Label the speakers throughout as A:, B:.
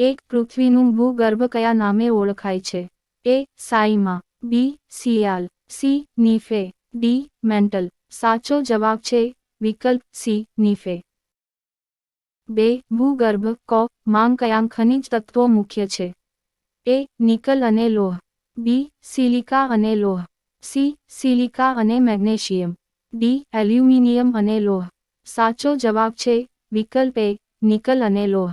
A: એક પૃથ્વીનું ભૂગર્ભ કયા નામે ઓળખાય છે? A, sima. B, sial. C, nife. D, mantle. સાચો જવાબ છે, વિકલ્પ સી, નીફે. બે, ભૂગર્ભ ક, માંગ કયા ખનિજ તત્વો મુખ્ય છે? એ, નિકલ અને લોહ. બી, સિલિકા અને લોહ. સી, સિલિકા અને મેગ્નેશિયમ. ડી, એલ્યુમિનિયમ અને લોહ. સાચો જવાબ છે, વિકલ્પ એ, નિકલ અને લોહ.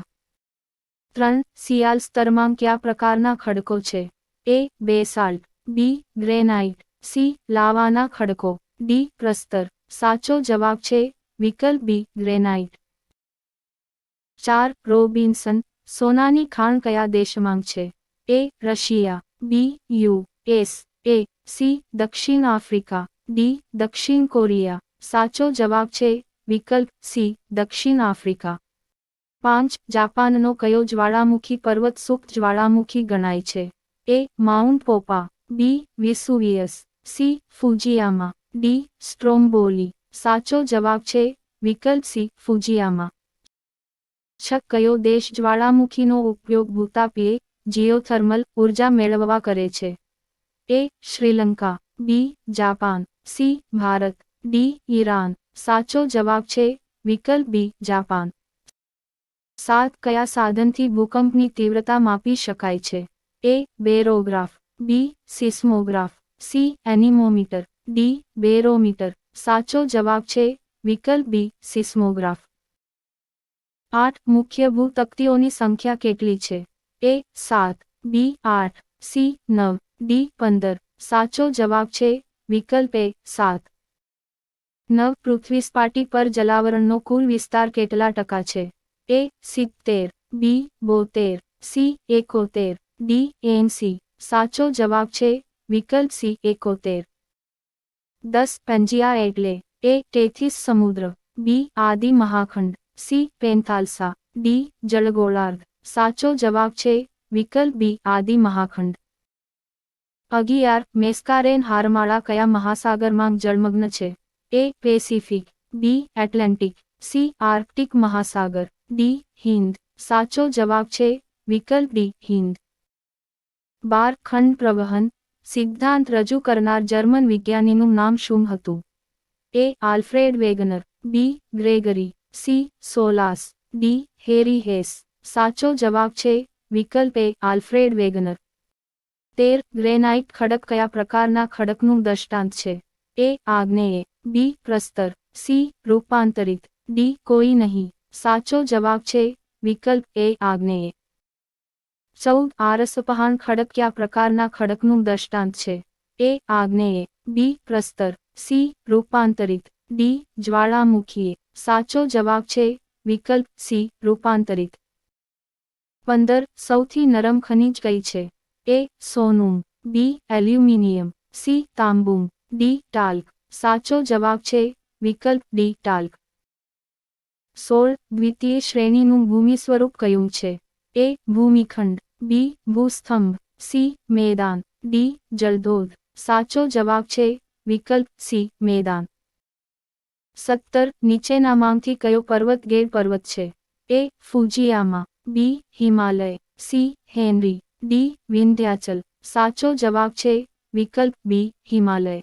A: ત્રણ સિયાલ સ્તરમાં કયા પ્રકારના ખડકો છે? A basalt B, granite. C, લાવાના ખડકો. ડી, પ્રસ્તર. સાચો જવાબ છે વિકલ્પ બી, ગ્રેનાઇટ. ચાર, રોબિન્સન. સોનાની ખાણ કયા દેશમાં છે? A, Russia. B, U, S. A, C, દક્ષિણ આફ્રિકા. ડી, દક્ષિણ કોરિયા. સાચો જવાબ છે વિકલ્પ સી, દક્ષિણ આફ્રિકા. પાંચ જાપાનનો કયો જ્વાળામુખી પર્વત સુપ્ત જ્વાળામુખી ગણાય છે? A, mount Popa, B, Vesuvius, C, Fujiyama, D, Stromboli. સાચો જવાબ છે, વિકલ્પ સી, ફુજિયામા. છ, કયો દેશ જ્વાળામુખીનો ઉપયોગ ભૂતાપીએ જીઓથર્મલ ઊર્જા મેળવવા કરે છે? A, Sri Lanka. B, Japan. C, Bharat. D, Iran. સાચો જવાબ છે, વિકલ્પ બી, જાપાન. સાત કયા સાધનથી ભૂકંપની તીવ્રતા માપી શકાય છે? A, barograph. B, seismograph. C, anemometer. D, barometer. સાચો જવાબ છે વિકલ્પ બી, સિસ્મોગ્રાફ. આઠ, મુખ્ય ભૂતકતીઓની સંખ્યા કેટલી છે? એ, સાત. બી, આઠ. સી, નવ. ડી, પંદર. સાચો જવાબ છે વિકલ્પ એ સાત. નવ પૃથ્વી સપાટી પર જલાવરણનો કુલ વિસ્તાર કેટલા ટકા છે? એ સિત્તેર, બી બોતેર, સી એકોતેર, ડી એનસી સાચો જવાબ છે વિકલ્પ સી એકોતેર. દસ પંજિયા એટલે એ તેથીસ સમુદ્ર, બી આદિ મહાખંડ, સી પેન્થાલસા, ડી જળગોળાર્ધ. સાચો જવાબ છે વિકલ્પ બી આદિ મહાખંડ. અગિયાર, મેસ્કારેન હારમાળા કયા મહાસાગરમાં જળમગ્ન છે? A Pacific, B Atlantic, C Arctic મહાસાગર. ડી હિન્દ. સાચો જવાબ છે વિકલ્પ ડી હિન્દ. બાર ખંડ પ્રવહન. સિદ્ધાંત રજૂ કરનાર જર્મન વિજ્ઞાનીનું નામ શું હતું? A Alfred Wegener, B Gregory, C Solas, D Harry Hess. સાચો જવાબ છે વિકલ્પ એ આલ્ફ્રેડ વેગનર. તેર ગ્રેનાઇટ ખડક કયા પ્રકારના ખડકનું દૃષ્ટાંત છે? એ આગ્નેય બી પ્રસ્તર, સી રૂપાંતરિત, ડી કોઈ નહીં. સાચો જવાબ છે, વિકલ્પ એ આગ્નેય ચૌદ, આરસપહાન ખડક કયા પ્રકારના ખડકનું દ્રષ્ટાંત છે? એ આગ્નેય બી, પ્રસ્તર. સી, રૂપાંતરિત. ડી, જ્વાળામુખીએ. સાચો જવાબ છે, વિકલ્પ સી, રૂપાંતરિત. પંદર, સૌથી નરમ ખનિજ કઈ છે? એ, સોનું. B, aluminium. C, તાંબુમ. D, talc. સાચો જવાબ છે, વિકલ્પ ડી, ટાલ્ક. સોળ દ્વિતીય શ્રેણીનું ભૂમિ સ્વરૂપ કયું છે? એ, ભૂમિખંડ. બી, ભૂસ્તંભ. સી, મેદાન. ડી જળધોધ સાચો જવાબ છે, વિકલ્પ સી, મેદાન. સત્તર, નીચેનામાંથી કયો પર્વત ગેર પર્વત છે? A, Fujiyama. B, Himalaya. C, Henry. D, Vindhyachal. સાચો જવાબ છે, વિકલ્પ બી, હિમાલય.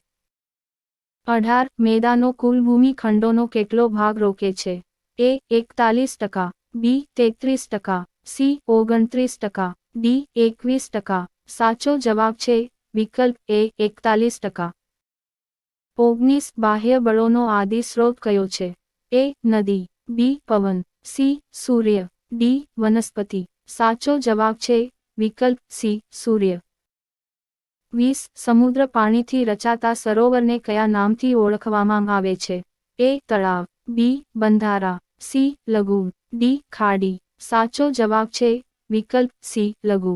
A: અઢાર, મેદાનો કુલ ભૂમિ ખંડોનો કેટલો ભાગ રોકે છે? એ એકતાલીસ ટકા. બી તેત્રીસ ટકા. સી ઓગણત્રીસ ટકા. ડી એકવીસ ટકા. સાચો જવાબ છે, વિકલ્પ એ એકતાલીસ ટકા. ઓગણીસ બાહ્ય બળોનો આદિ સ્ત્રોત કયો છે? એ નદી. બી પવન. સી સૂર્ય. ડી વનસ્પતિ. સાચો જવાબ છે, વિકલ્પ સી સૂર્ય. વીસ, સમુદ્ર પાણીથી રચાતા સરોવરને કયા નામથી ઓળખવામાં આવે છે? એ તળાવ. બી બંધારા. સી લઘુ ડી ખાડી. સાચો જવાબ છે વિકલ્પ સી લઘુ.